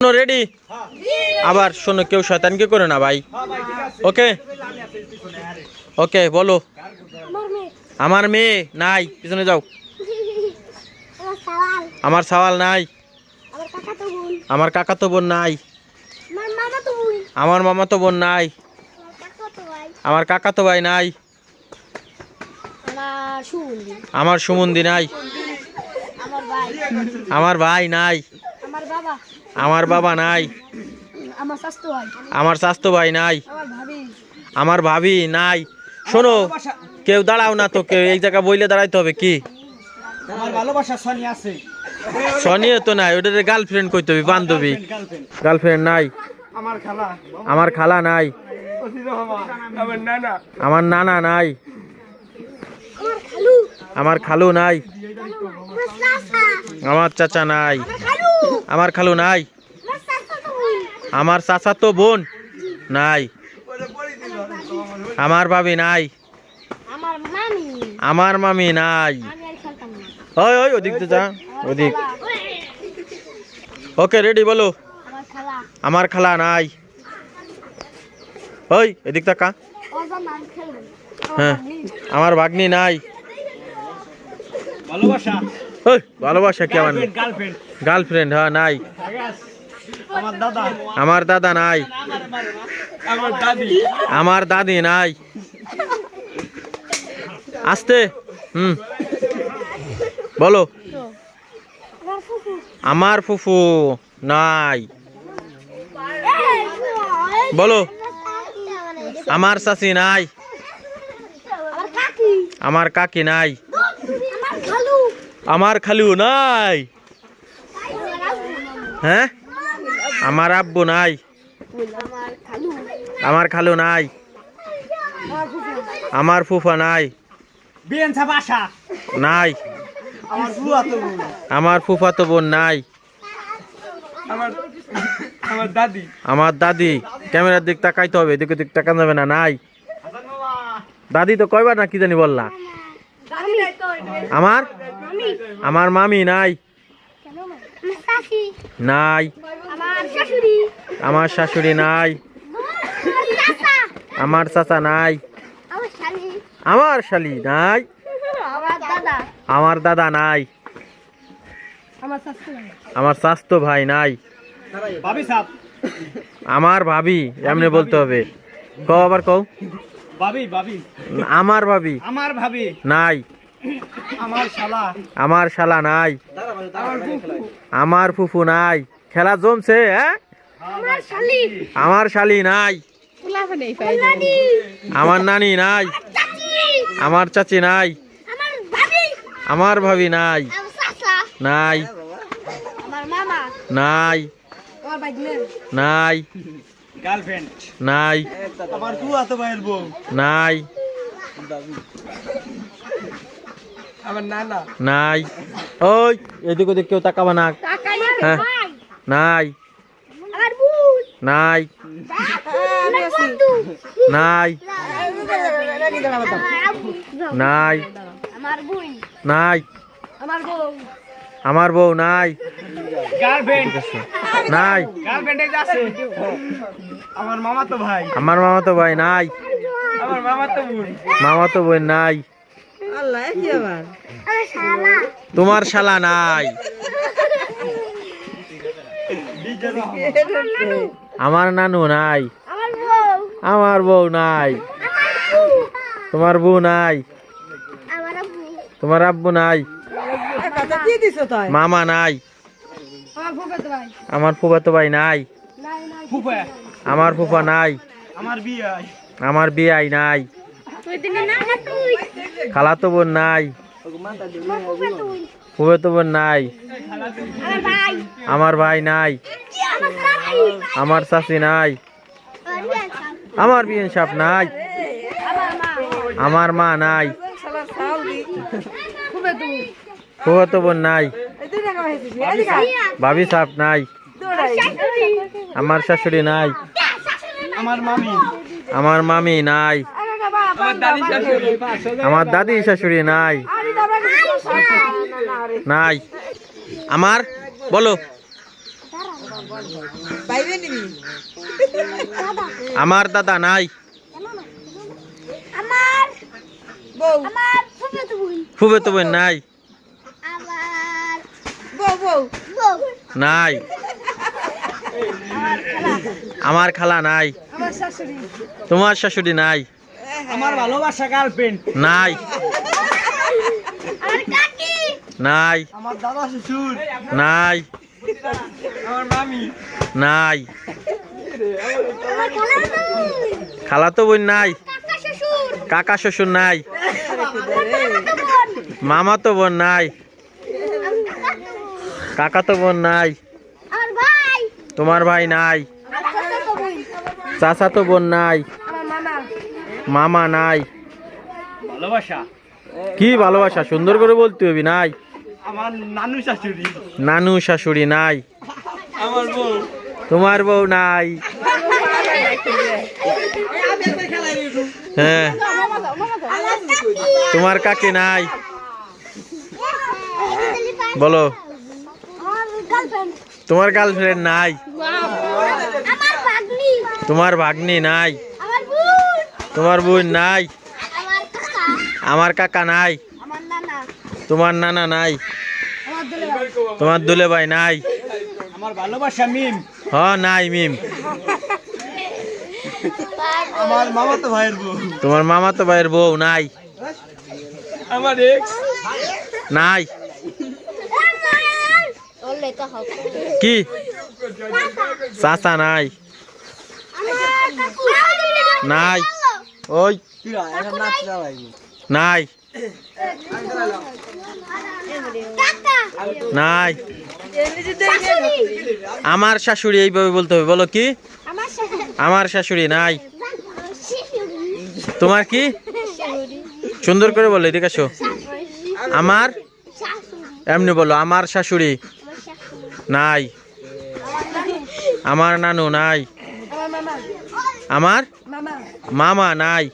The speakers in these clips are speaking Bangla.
শোনো রেডি আবার শোনো কেউ শয়তানকে করে না ভাই। ওকে ওকে বলো। আমার মেয়ে নাই পিছনে যাও। আমার সওয়াল নাই। আমার কাকা তো বোন নাই। আমার মামা তো বোন নাই। আমার কাকা তো ভাই নাই। আমার সুমন্দি নাই। আমার ভাই। আমার ভাই নাই। আমার বাবা। আমার বাবা নাই। আমার স্বাস্থ্য ভাই। আমার স্বাস্থ্য ভাই নাই। আমার ভাবি। নাই। শোনো কেউ দাঁড়াও না তো কেউ এই জায়গা বইলে দাঁড়াইতে হবে কি? আমার ভালোবাসা সনি আছে। সনিয়ে তো নাই ওটা গার্লফ্রেন্ড কইতে হবে বান্ধবী। গার্লফ্রেন্ড গার্লফ্রেন্ড নাই। আমার খালা। নাই। আমার নানা। নাই। আমার খালু। নাই। আমার চাচা। নাই। আমার খালু নাই। আমার চাচা তো বোন নাই। আমার ভাবি নাই। আমার মামি। নাই। ওই ওই ওদিক তো যা ওদিক। ওকে রেডি বলো। আমার খালা। নাই। ওই এদিক তাকা। হ্যাঁ আমার ভাগ্নি নাই। ভালোবাসা। ওই ভালোবাসা কি আমার? গার্লফ্রেন্ড গার্লফ্রেন্ড হ্যাঁ নাই। আমার দাদা। আমার দাদা নাই। আমার দাদি। আমার দাদি নাই। আসতে হুম। বলো। আমার ফুফু নাই। বলো। আমার চাচি নাই। আমার কাকি নাই। আমার খালু নাই। হ্যাঁ? আমার আব্বু নাই। আমার খালু নাই। আমার ফুফা নাই। নাই। আমার ফুফা তো বোন নাই। আমার দাদি, ক্যামেরার দিক তাকাইতে হবে, এদিকে দিক তাকানো যাবে না, নাই। দাদি তো কয়বার না কি জানি বললা? আমার? আমার মামি নাই। নাই। আমার শাশুড়ি নাই। আমার চাচা নাই। আমার শালি নাই। আমার দাদা নাই। আমার স্বাস্থ্য ভাই নাই। আমার ভাবি এমনি বলতে হবে। কও আবার কও। ভাবি ভাবি আমার ভাবি। আমার ভাবি। নাই। আমার শালা। আমার শালা নাই। আমার ফুফু। নাই। খেলা জমছে হ্যাঁ? আমার শালি। নাই। আমার নানি। নাই। আমার চাচি। নাই। আমার ভাবি। নাই। নাই। নাই। নাই। গার্লফ্রেন্ড। নাই। নাই। আমার নানা। নাই। ওই এদিক ওদিক কেউ তাকাবা না। হ্যাঁ। নাই। নাই। নাই। নাই। আমার বোন। নাই। আমার বউ। আমার নাই। নাই। আমার মামা তো ভাই। আমার মামা তো ভাই নাই। আমার মামা তো বোন মামা তো নাই আমার শালা তোমার শালা নাই। আমার নানু নাই। আমার বউ নাই। তোমার বউ নাই। তোমার আব্বু নাই। মামা নাই। আমার ফুফাতো ভাই। আমার ফুফাতো ভাই নাই। নাই নাই। ফুফা? আমার ফুফা নাই। আমার বিয়ে আমার বিয়াই নাই। তুই খালাতো বোন নাই। আমার ফুফাতো বোন নাই। আমার ভাই নাই। আমার চাচি নাই। আমার বিয়েন সাপ নাই। আমার মা নাই। ফুফাতো ফুফাতো বোন নাই। ভাবি সাপ নাই। আমার শাশুড়ি নাই। আমার মামি আমার মামি নাই। আমার দাদি শাশুড়ি। নাই। নাই। আমার বলো। আমার দাদা নাই। আমার বউ। আমার ফুফাতো বোন। ফুবে তো বোন নাই। নাই। আমার খালা। নাই। তোমার শাশুড়ি নাই। আমার ভালোবাসা গার্লফ্রেন্ড নাই। আমার কাকি! নাই। আমার দাদা শ্বশুর। নাই। আমার মামি। নাই। খালাতো খালা তো বোন নাই। কাকা শ্বশুর। নাই। মামা তো বোন নাই। কাকা তো বোন নাই। তোমার ভাই নাই। আমার চাচাতো বোন। চাচা তো বোন নাই। মামা নাই। ভালোবাসা? কি ভালোবাসা? সুন্দর করে বলতে হবে নাই। আমার নানু শাশুড়ি। নানু শাশুড়ি নাই। আমার বউ। তোমার বউ নাই। হ্যাঁ। তোমার কাকি নাই। বলো। তোমার গার্লফ্রেন্ড নাই। তোমার ভাগ্নি নাই। তোমার বোন নাই। আমার কাকা। নাই। তোমার নানা নাই। তোমার দুলে ভাই নাই। আমার ভালোবাসা মিম। হ নাই মিম। আমার মামা ভাইয়ের বউ। তোমার মামা তো ভাইয়ের বউ নাই। আমার এক্স নাই। কি? চাচা নাই। নাই। ওই। নাই। নাই। আমার শাশুড়ি এইভাবে বলতে হবে বলো কি? আমার শাশুড়ি নাই। তোমার কি? সুন্দর করে বলো এদিকে আসো। আমার? এমনি বলো আমার শাশুড়ি নাই। আমার নানু নাই। আমার? মামা। মামা নাই।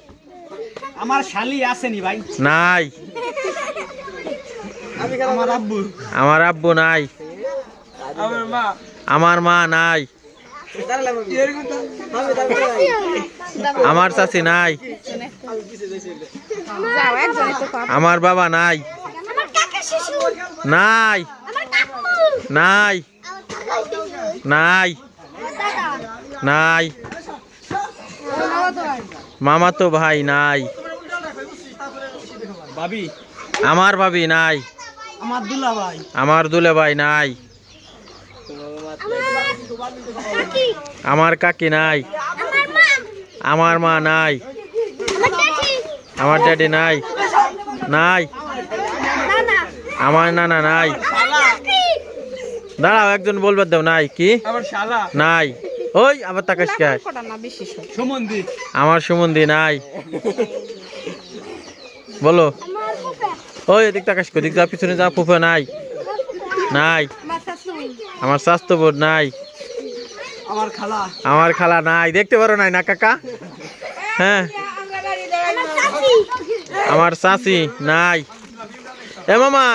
আমার শালি আসেনি ভাই। নাই। আমার আব্বু। আমার আব্বু নাই। আমার মা। আমার মা নাই। আমার চাচি নাই। আমার বাবা নাই। আমার কাকা শ্বশুর নাই। নাই নাই নাই। মামা তো ভাই নাই। ভাবি? আমার ভাবি নাই। আমার দুলা ভাই। আমার দুলে ভাই নাই। আমার কাকি নাই। আমার মা নাই। আমার ড্যাডি নাই। নাই। আমার নানা নাই। দাঁড়াও একজন বলবার দাও নাই কি? নাই। ওই আবার তাকাস কে? সুমন্দি। আমার সুমন্দি নাই। বলো। ওই এদিক তাকাস কো দিক যা পিছনে যা ফুফে নাই। নাই। আমার শাশুড়ি আমার স্বাস্থ্য বোর্ড নাই। আমার খালা। আমার খালা নাই। দেখতে পারো নাই না কাকা? হ্যাঁ। আমার চাচি নাই। এ মামা।